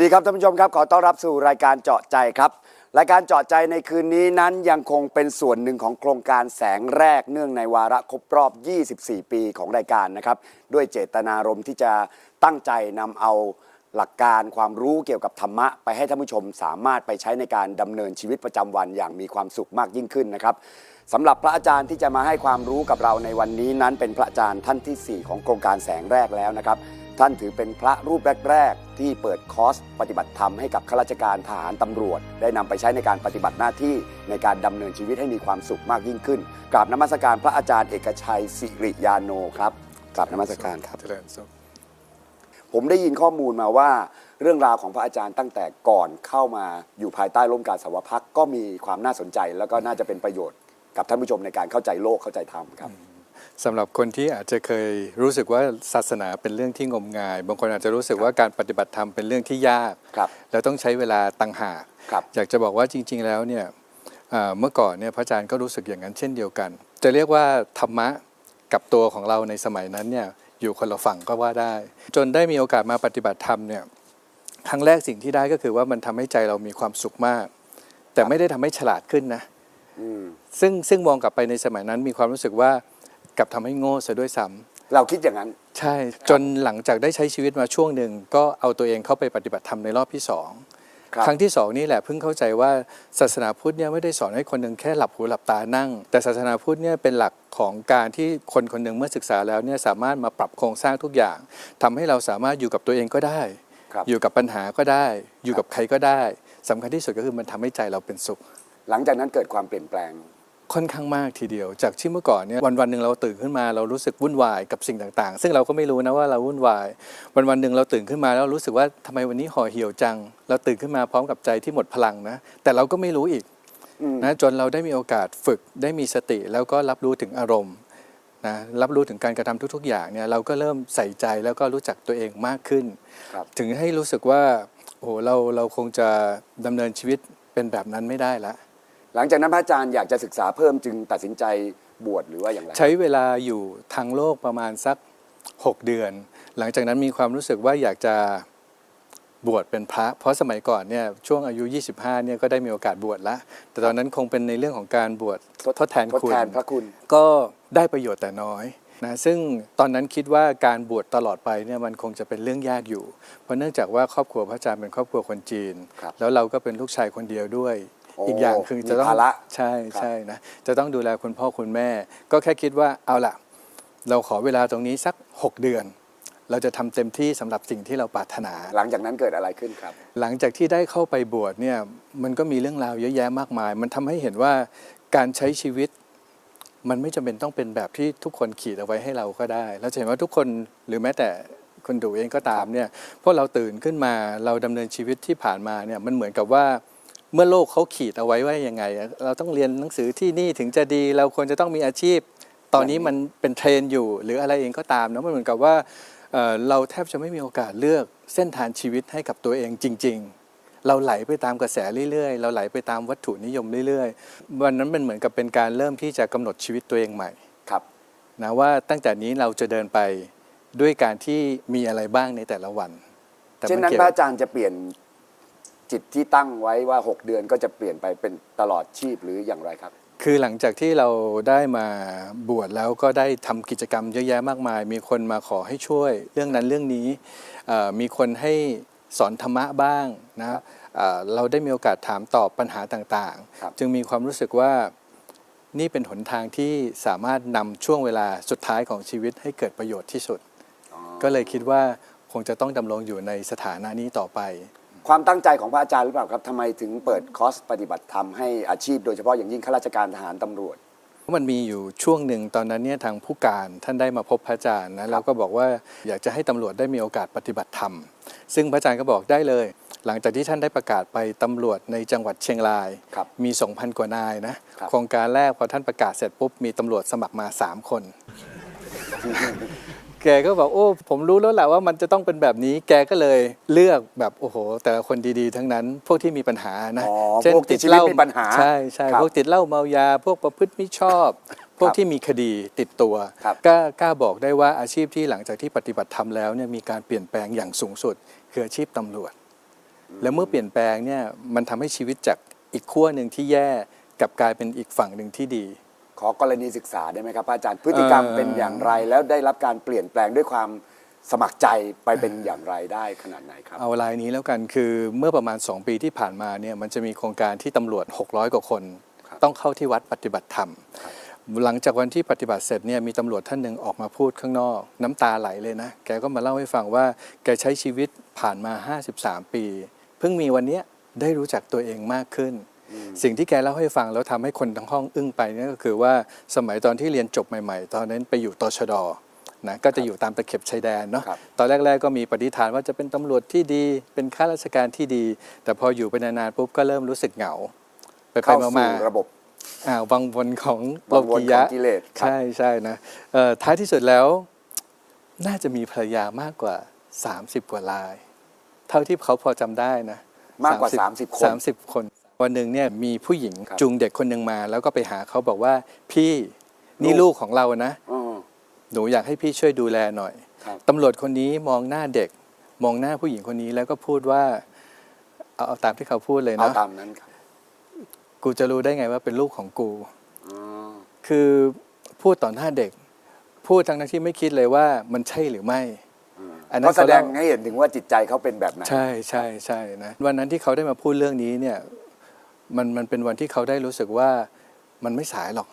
สวัสดีครับท่านผู้ชมครับ ขอต้อนรับสู่รายการเจาะใจครับ รายการเจาะใจในคืนนี้นั้นยังคงเป็นส่วนหนึ่งของโครงการแสงแรกเนื่องในวาระครบรอบ 24 ปีของรายการนะครับ ด้วยเจตนารมณ์ที่จะตั้งใจนำเอาหลักการความรู้เกี่ยวกับธรรมะ ไปให้ท่านผู้ชมสามารถไปใช้ในการดำเนินชีวิตประจำวันอย่างมีความสุขมากยิ่งขึ้นนะครับสำหรับพระอาจารย์ที่จะมาให้ความรู้กับเราในวันนี้นั้นเป็นพระอาจารย์ท่านทีสี่ 4 ของโครงการแสงแรกแล้วนะครับ ท่านถือเป็นพระรูปแรก ๆ ที่เปิดคอร์สปฏิบัติธรรมให้กับข้าราชการทหารตำรวจ ได้นำไปใช้ในการปฏิบัติหน้าที่ในการดำเนินชีวิตให้มีความสุขมากยิ่งขึ้นกราบนมัสการพระอาจารย์เอกชัยสิริยาโนครับกราบนมัสการครับ เจริญสุขผมได้ยินข้อมูลมาว่าเรื่องราวของพระอาจารย์ตั้งแต่ก่อนเข้ามาอยู่ภายใต้ร่มกาสาวพักก็มีความน่าสนใจ แล้วก็น่าจะเป็นประโยชน์กับท่านผู้ชมในการเข้าใจโลกเข้าใจธรรมครับ สำหรับคนที่อาจจะเคยรู้สึกว่าศาสนาเป็นเรื่องที่งมงาย บางคนอาจจะรู้สึกว่าการปฏิบัติธรรมเป็นเรื่องที่ยากครับแล้วต้องใช้เวลาต่างหากครับอยากจะบอกว่าจริง ๆ แล้วเนี่ยอ่าเมื่อก่อนเนี่ยพระอาจารย์ก็รู้สึกอย่างนั้นเช่นเดียวกัน จะเรียกว่าธรรมะกับตัวของเราในสมัยนั้นเนี่ยอยู่คนละฝั่งก็ว่าได้ จนได้มีโอกาสมาปฏิบัติธรรมเนี่ยครั้งแรกสิ่งที่ได้ก็คือว่ามันทำให้ใจเรามีความสุขมาก แต่ไม่ได้ทำให้ฉลาดขึ้นนะอืมซึ่งซึ่งมองกลับไปในสมัยนั้นมีความรู้สึกว่า กลับทำให้โง่ซะด้วยซ้ำ เราคิดอย่างนั้น ใช่จนหลังจากได้ใช้ชีวิตมาช่วงหนึ่งก็เอาตัวเองเข้าไปปฏิบัติธรรมในรอบที่สองครับ ครั้งที่สองนี่แหละเพิ่งเข้าใจว่าศาสนาพุทธเนี่ยไม่ได้สอนให้คนหนึ่งแค่หลับหูหลับตานั่ง แต่ศาสนาพุทธเนี่ยเป็นหลักของการที่คนคนหนึ่งเมื่อศึกษาแล้วเนี่ยสามารถมาปรับโครงสร้างทุกอย่างทำให้เราสามารถอยู่กับตัวเองก็ได้ ครับ อยู่กับปัญหาก็ได้ อยู่กับใครก็ได้สำคัญที่สุดก็คือมันทำให้ใจเราเป็นสุข หลังจากนั้นเกิดความเปลี่ยนแปลง ค่อนข้างมากทีเดียว จากที่เมื่อก่อนเนี่ยวันวันๆหนึ่งเราตื่นขึ้นมาเรารู้สึกวุ่นวายกับสิ่งต่างๆ ซึ่งเราก็ไม่รู้นะว่าเราวุ่นวาย วันวันๆหนึ่งเราตื่นขึ้นมาแล้วรู้สึกว่าทำไมวันนี้ห่อเหี่ยวจัง เราตื่นขึ้นมาพร้อมกับใจที่หมดพลังนะ แต่เราก็ไม่รู้อีกอืมนะจนเราได้มีโอกาสฝึกได้มีสติ แล้วก็รับรู้ถึงอารมณ์นะรับรู้ถึงการกระทำทุก ๆ อย่างเนี่ยเราก็เริ่มใส่ใจแล้วก็รู้จักตัวเองมากขึ้นครับถึงให้รู้สึกว่าโอ้โหเราเราคงจะดำเนินชีวิตเป็นแบบนั้นไม่ได้ละ หลังจากนั้นพระอาจารย์อยากจะศึกษาเพิ่มจึงตัดสินใจบวชหรือว่าอย่างไรใช้เวลาอยู่ทางโลกประมาณสัก 6 เดือน หลังจากนั้นมีความรู้สึกว่าอยากจะบวชเป็นพระ เพราะสมัยก่อนเนี่ยช่วงอายุ 25เนี่ยก็ได้มีโอกาสบวชแล้วแต่ตอนนั้นคงเป็นในเรื่องของการบวชทดแทนทดคุณแทนพระคุณ ก็ได้ประโยชน์แต่น้อยนะซึ่งตอนนั้นคิดว่าการบวชตลอดไปเนี่ยมันคงจะเป็นเรื่องยากอยู่ เพราะเนื่องจากว่าครอบครัวพระอาจารย์เป็นครอบครัวคนจีนครับแล้วเราก็เป็นลูกชายคนเดียวด้วยโอ้อีกอย่างคือจะต้องมีภาระใช่ครับใช่นะจะต้องดูแลคุณพ่อคุณแม่ ก็แค่คิดว่าเอาล่ะ เราขอเวลาตรงนี้สัก 6 เดือน เราจะทำเต็มที่สำหรับสิ่งที่เราปรารถนา หลังจากนั้นเกิดอะไรขึ้นครับ หลังจากที่ได้เข้าไปบวชเนี่ยมันก็มีเรื่องราวเยอะแยะมากมาย มันทำให้เห็นว่าการใช้ชีวิตมันไม่จำเป็นต้องเป็นแบบที่ทุกคนขีดเอาไว้ให้เราก็ได้แล้วจะเห็นว่าทุกคนหรือแม้แต่คนดูเองก็ตามเนี่ยพวกเราตื่นขึ้นมาเราดำเนินชีวิตที่ผ่านมาเนี่ยมันเหมือนกับว่า เมื่อโลกเขาขีดเอาไว้ว่ายังไง เราต้องเรียนหนังสือที่นี่ถึงจะดี เราควรจะต้องมีอาชีพ ตอนนี้มันเป็นเทรนด์อยู่ หรืออะไรเองก็ตามนะมันเหมือนกับว่าเอ่อเราแทบจะไม่มีโอกาสเลือกเส้นทางชีวิตให้กับตัวเองจริง ๆ เราไหลไปตามกระแสเรื่อยๆ เราไหลไปตามวัตถุนิยมเรื่อยๆ วันนั้นมันเหมือนกับเป็นการเริ่มที่จะกำหนดชีวิตตัวเองใหม่ครับนะว่าตั้งแต่นี้เราจะเดินไปด้วยการที่มีอะไรบ้างในแต่ละวันแต่เช่นมันั้นกี่ยวพระอาจารย์จะเปลี่ยน จิตที่ตั้งไว้ว่า 6 เดือนก็จะเปลี่ยนไปเป็นตลอดชีพหรืออย่างไรครับ คือหลังจากที่เราได้มาบวชแล้วก็ได้ทำกิจกรรมเยอะแยะมากมาย มีคนมาขอให้ช่วยเรื่องนั้นเรื่องนี้เอ่อมีคนให้สอนธรรมะบ้างนะเอ่อเราได้มีโอกาสถามตอบปัญหาต่างครับๆจึงมีความรู้สึกว่านี่เป็นหนทางที่สามารถนำช่วงเวลาสุดท้ายของชีวิตให้เกิดประโยชน์ที่สุดอ๋อก็เลยคิดว่าคงจะต้องดำรงอยู่ในสถานะนี้ต่อไป ความตั้งใจของพระอาจารย์หรือเปล่าครับทำไมถึงเปิดคอร์สปฏิบัติธรรมให้อาชีพโดยเฉพาะอย่างยิ่งข้าราชการทหารตำรวจ มันมีอยู่ช่วงหนึ่งตอนนั้นเนี่ยทางผู้การท่านได้มาพบพระอาจารย์นะแล้วก็บอกว่าอยากจะให้ตำรวจได้มีโอกาสปฏิบัติธรรม ซึ่งพระอาจารย์ก็บอกได้เลย หลังจากที่ท่านได้ประกาศไปตำรวจในจังหวัดเชียงราย ครับมี 2,000 กว่านายนะครับ โครงการแรกพอท่านประกาศเสร็จปุ๊บมีตำรวจสมัครมา 3 คน แกก็บอกโอ้ผมรู้แล้วแหละว่ามันจะต้องเป็นแบบนี้ แกก็เลยเลือกแบบโอ้โห แต่ละคนดีๆ ทั้งนั้น พวกที่มีปัญหานะอ๋อพวกที่ชีวิตมีปัญหาใช่ใช่ครับพวกติดเหล้าเมายา พวกประพฤติไม่ชอบ พวกที่มีคดีติดตัวครับกล้ากล้าบอกได้ว่าอาชีพที่หลังจากที่ปฏิบัติธรรมแล้วเนี่ยมีการเปลี่ยนแปลงอย่างสูงสุด คืออาชีพตำรวจ แล้วเมื่อเปลี่ยนแปลงเนี่ยมันทำให้ชีวิตจากอีกขั้วหนึ่งที่แย่กลับกลายเป็นอีกฝั่งหนึ่งที่ดี ขอกรณีศึกษาได้ไหมครับพระอาจารย์พฤติกรรมเอ่อเป็นอย่างไรแล้วได้รับการเปลี่ยนแปลงด้วยความสมัครใจไปเป็นอย่างไรได้ขนาดไหนครับ เอารายนี้แล้วกันคือเมื่อประมาณ 2 ปีที่ผ่านมาเนี่ยมันจะมีโครงการที่ตำรวจ 600 กว่าคนครับต้องเข้าที่วัดปฏิบัติธรรม หลังจากวันที่ปฏิบัติเสร็จเนี่ยมีตำรวจท่านหนึ่งออกมาพูดข้างนอก น้ำตาไหลเลยนะ แกก็มาเล่าให้ฟังว่า แกใช้ชีวิตผ่านมา 53 ปี เพิ่งมีวันเนี้ยได้รู้จักตัวเองมากขึ้น สิ่งที่แกเล่าให้ฟังแล้วทำให้คนทั้งห้องอึ้งไปเนี่ยก็คือว่าสมัยตอนที่เรียนจบใหม่ ๆ ตอนนั้นไปอยู่ตชดนะก็จะอยู่ตามตะเข็บชายแดนเนาะครับตอนแรก ๆ ก็มีปฏิฐานว่าจะเป็นตำรวจที่ดี เป็นข้าราชการที่ดี แต่พออยู่ไปนานๆปุ๊บก็เริ่มรู้สึกเหงา ไปไปเข้ามาสู่มาระบบอ่าวังวนของโลวังวนกิขยะองกิเลสครับใช่ใช่นะเอ่อท้ายที่สุดแล้ว น่าจะมีภรรยามากกว่า 30 กว่าลาย เท่าที่เขาพอจำได้นะมากกว่า 30 คนสามสิบคน วันหนึ่งเนี่ยมีผู้หญิงครับ จูงเด็กคนหนึ่งมา แล้วก็ไปหาเขาบอกว่าพี่นี่ลูกลูกของเรานะ อ๋อ หนูอยากให้พี่ช่วยดูแลหน่อย ครับ ตำรวจคนนี้มองหน้าเด็ก มองหน้าผู้หญิงคนนี้แล้วก็พูดว่า เอาเอาตามที่เขาพูดเลยเอานะตามนั้นครับกูจะรู้ได้ไงว่าเป็นลูกของกู อ๋อคือพูดต่อหน้าเด็ก พูดทั้งนั้นที่ไม่คิดเลยว่ามันใช่หรือไม่อันนั้น ก็แสดงเขาเล่าให้เห็นถึงว่าจิตใจเขาเป็นแบบไหน ใช่ใช่ใช่นะวันนั้นที่เขาได้มาพูดเรื่องนี้เนี่ย มันมันเป็นวันที่เขาได้รู้สึกว่ามันไม่สายหรอก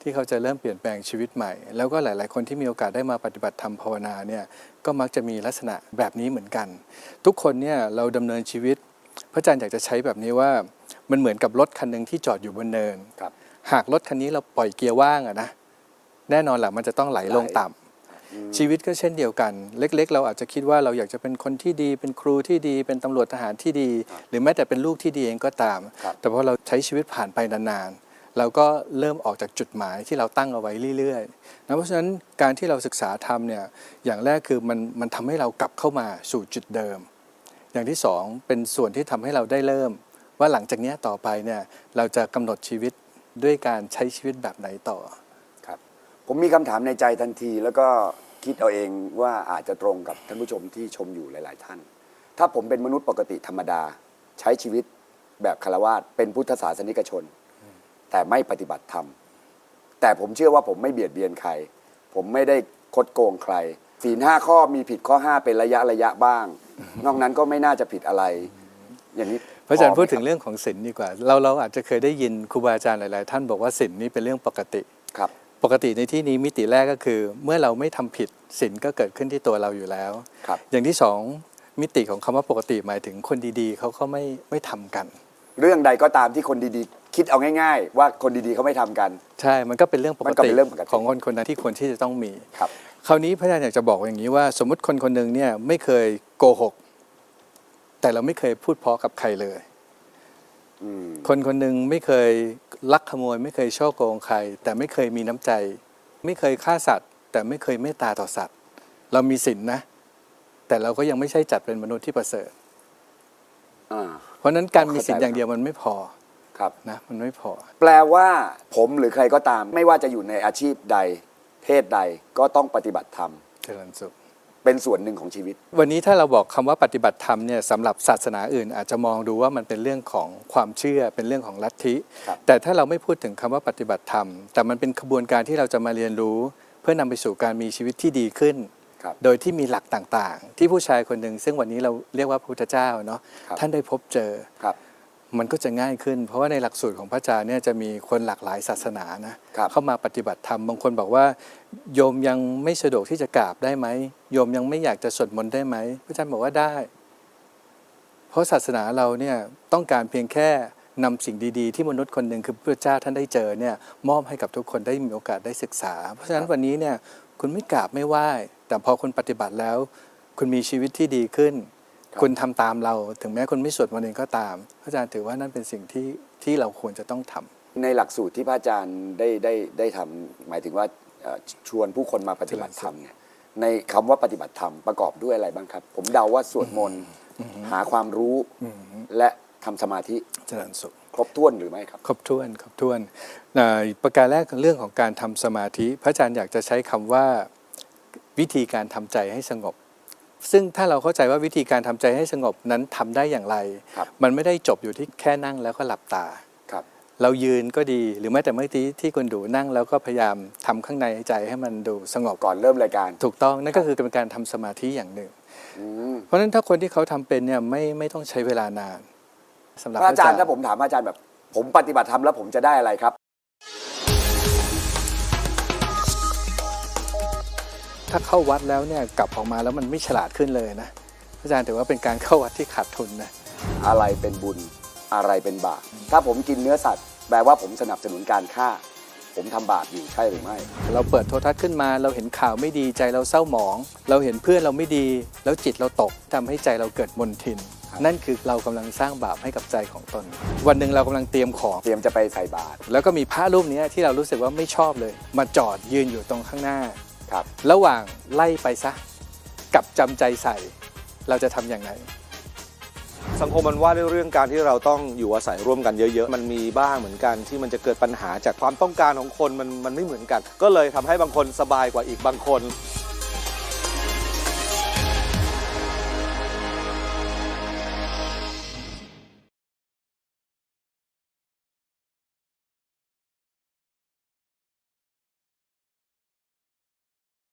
ที่เขาจะเริ่มเปลี่ยนแปลงชีวิตใหม่ แล้วก็หลาย ๆ คนที่มีโอกาสได้มาปฏิบัติธรรมภาวนาเนี่ยก็มักจะมีลักษณะแบบนี้เหมือนกัน ทุกคนเนี่ยเราดำเนินชีวิต พระอาจารย์อยากจะใช้แบบนี้ว่ามันเหมือนกับรถคันหนึ่งที่จอดอยู่บนเนินครับหากรถคันนี้เราปล่อยเกียร์ว่างอะนะแน่นอนแหละมันจะต้องไหลลงต่ำ ชีวิตก็เช่นเดียวกัน เล็ก ๆ เราอาจจะคิดว่าเราอยากจะเป็นคนที่ดี เป็นครูที่ดี เป็นตำรวจทหารที่ดี หรือแม้แต่เป็นลูกที่ดีเองก็ตามครับแต่พอเราใช้ชีวิตผ่านไปนานๆเราก็เริ่มออกจากจุดหมายที่เราตั้งเอาไว้เรื่อยๆนะเพราะฉะนั้นการที่เราศึกษาธรรมเนี่ยอย่างแรกคือมันมันทำให้เรากลับเข้ามาสู่จุดเดิม อย่างที่สองเป็นส่วนที่ทำให้เราได้เริ่ม ว่าหลังจากเนี้ยต่อไปเนี่ยเราจะกำหนดชีวิตด้วยการใช้ชีวิตแบบไหนต่อครับ ผมมีคำถามในใจทันที แล้วก็คิดเอาเองว่าอาจจะตรงกับท่านผู้ชมที่ชมอยู่หลาย ๆ ท่าน ถ้าผมเป็นมนุษย์ปกติธรรมดา ใช้ชีวิตแบบคารวาสเป็นพุทธศาสนิกชน แต่ไม่ปฏิบัติธรรม แต่ผมเชื่อว่าผมไม่เบียดเบียนใคร ผมไม่ได้คดโกงใครศีลห้าข้อมีผิดข้อห้าเป็นระยะระยะบ้าง นอกนั้นก็ไม่น่าจะผิดอะไร อย่างนี้พระอาจารย์พไหมพูดถึงคบเรื่องของศีลดีกว่า เราเราอาจจะเคยได้ยินครูบาอาจารย์หลาย ๆ ท่านบอกว่าศีลนี่เป็นเรื่องปกติ ครับป กติในที่นี้มิติแรกก็คือ เมื่อเราไม่ทำผิดศีลก็เกิดขึ้นที่ตัวเราอยู่แล้วครับอย่างที่สองมิติของคำว่าปกติหมายถึงคนดีๆเขาก็ไม่ไม่ทำกัน เรื่องใดก็ตามที่คนดีๆ คิดเอาง่าย ๆ ว่าคนดีๆเขาไม่ทำกัน ใช่มันก็เป็นเรื่องปมักนก็ติเป็นเรื่องปกติของคนคนนั้นที่ควรที่จะต้องมีครับคราวนี้พระอาจารย์อยากจะบอกอย่างนี้ว่า สมมติคนคนหนึ่งเนี่ยไม่เคยโกหก แต่เราไม่เคยพูดเพราะกับใครเลยอืม คนคนหนึ่งไม่เคยลักขโมย ไม่เคยช่อโกงใคร แต่ไม่เคยมีน้ำใจ ไม่เคยฆ่าสัตว์ แต่ไม่เคยเมตตาต่อสัตว์ เรามีศีลนะแต่เราก็ยังไม่ใช่จัดเป็นมนุษย์ที่ประเสริฐอ่าเพราะฉะนั้นการมีศีลเข้าใจอย่างเดียวมันไม่พอครับนะมันไม่พอ แปลว่าผมหรือใครก็ตาม ไม่ว่าจะอยู่ในอาชีพใด เพศใดก็ต้องปฏิบัติธรรมเจริญสุข เป็นส่วนหนึ่งของชีวิต วันนี้ถ้าเราบอกคำว่าปฏิบัติธรรมเนี่ยสำหรับศาสนาอื่น อาจจะมองดูว่ามันเป็นเรื่องของความเชื่อเป็นเรื่องของลัทธิครับแต่ถ้าเราไม่พูดถึงคำว่าปฏิบัติธรรม แต่มันเป็นขบวนการที่เราจะมาเรียนรู้ เพื่อนำไปสู่การมีชีวิตที่ดีขึ้นครับโดยที่มีหลักต่างๆ ที่ผู้ชายคนหนึ่งซึ่งวันนี้เราเรียกว่าพระพุทธเจ้าเนาะครับท่านได้พบเจอครับ มันก็จะง่ายขึ้น เพราะว่าในหลักสูตรของพระอาจารย์เนี่ยจะมีคนหลากหลายศาสนานะครับเข้ามาปฏิบัติธรรมบางคนบอกว่า โยมยังไม่สะดวกที่จะกราบได้ไหมโยมยังไม่อยากจะสวดมนต์ได้ไหมพระอาจารย์บอกว่าได้ เพราะศาสนาเราเนี่ยต้องการเพียงแค่นำสิ่งดีๆ ที่มนุษย์คนหนึ่งคือพระเจ้าท่านได้เจอเนี่ยมอบให้กับทุกคนได้มีโอกาสได้ศึกษา เพราะฉะนั้นวันนี้เนี่ยคุณไม่กราบไม่ไหว้แต่พอคุณปฏิบัติแล้ว คุณมีชีวิตที่ดีขึ้น ครับคุณทำตามเรา ถึงแม้คุณไม่สวดมนต์เองก็ตามพระอาจารย์ถือว่านั่นเป็นสิ่งที่ที่เราควรจะต้องทำในหลักสูตรที่พระอาจารย์ได้ได้ได้ทำหมายถึงว่าเอ่อชวนผู้คนมาปฏิบัติธรรมเนี่ยในคำว่าปฏิบัติธรรมประกอบด้วยอะไรบ้างครับ ผมเดาว่าสวดมนต์หาความรู้และทำสมาธิเจริญสุขครบถ้วนหรือไม่ครับ ครบถ้วนครบถ้วนอ่าประการแรกเรื่องของการทำสมาธิ พระอาจารย์อยากจะใช้คำว่าวิธีการทำใจให้สงบ ซึ่งถ้าเราเข้าใจว่าวิธีการทำใจให้สงบนั้นทำได้อย่างไรครับมันไม่ได้จบอยู่ที่แค่นั่งแล้วก็หลับตาครับ เรายืนก็ดีหรือแม้แต่เมื่อกี้ที่คุณดูนั่งแล้วก็พยายามทำข้างในใจให้มันดูสงบก่อนเริ่มรายการ ถูกต้องนั่นก็คือเป็นการทำสมาธิอย่างหนึ่งอืมเพราะฉะนั้นถ้าคนที่เขาทำเป็นเนี่ยไม่ไม่ต้องใช้เวลานานสำหรับพระอาจารย์พถ้าผมถามอาจารย์แบบ ผมปฏิบัติธรรมแล้วผมจะได้อะไรครับ ถ้าเข้าวัดแล้วเนี่ยกลับออกมาแล้วมันไม่ฉลาดขึ้นเลยนะอาจารย์ถือว่าเป็นการเข้าวัดที่ขาดทุนนะอะไรเป็นบุญอะไรเป็นบาปถ้าผมกินเนื้อสัตว์แปลว่าผมสนับสนุนการฆ่า ผมทำบาปอยู่ใช่หรือไม่ เราเปิดโทรทัศน์ขึ้นมาเราเห็นข่าวไม่ดีใจเราเศร้าหมอง เราเห็นเพื่อนเราไม่ดี แล้วจิตเราตกทำให้ใจเราเกิดมนทิน นั่นคือเรากำลังสร้างบาปให้กับใจของตน วันหนึ่งเรากำลังเตรียมของเตรียมจะไปใส่บาตรแล้วก็มีพระรูปเนี้ยที่เรารู้สึกว่าไม่ชอบเลย มาจอดยืนอยู่ตรงข้างหน้า ครับ ระหว่างไล่ไปซะกับจำใจใส่ เราจะทำอย่างไรสังคมมันว่าด้วยเรื่องการที่เราต้องอยู่อาศัยร่วมกันเยอะๆ มันมีบ้างเหมือนกันที่มันจะเกิดปัญหาจากความต้องการของคนมันมันไม่เหมือนกัน ก็เลยทำให้บางคนสบายกว่าอีกบางคน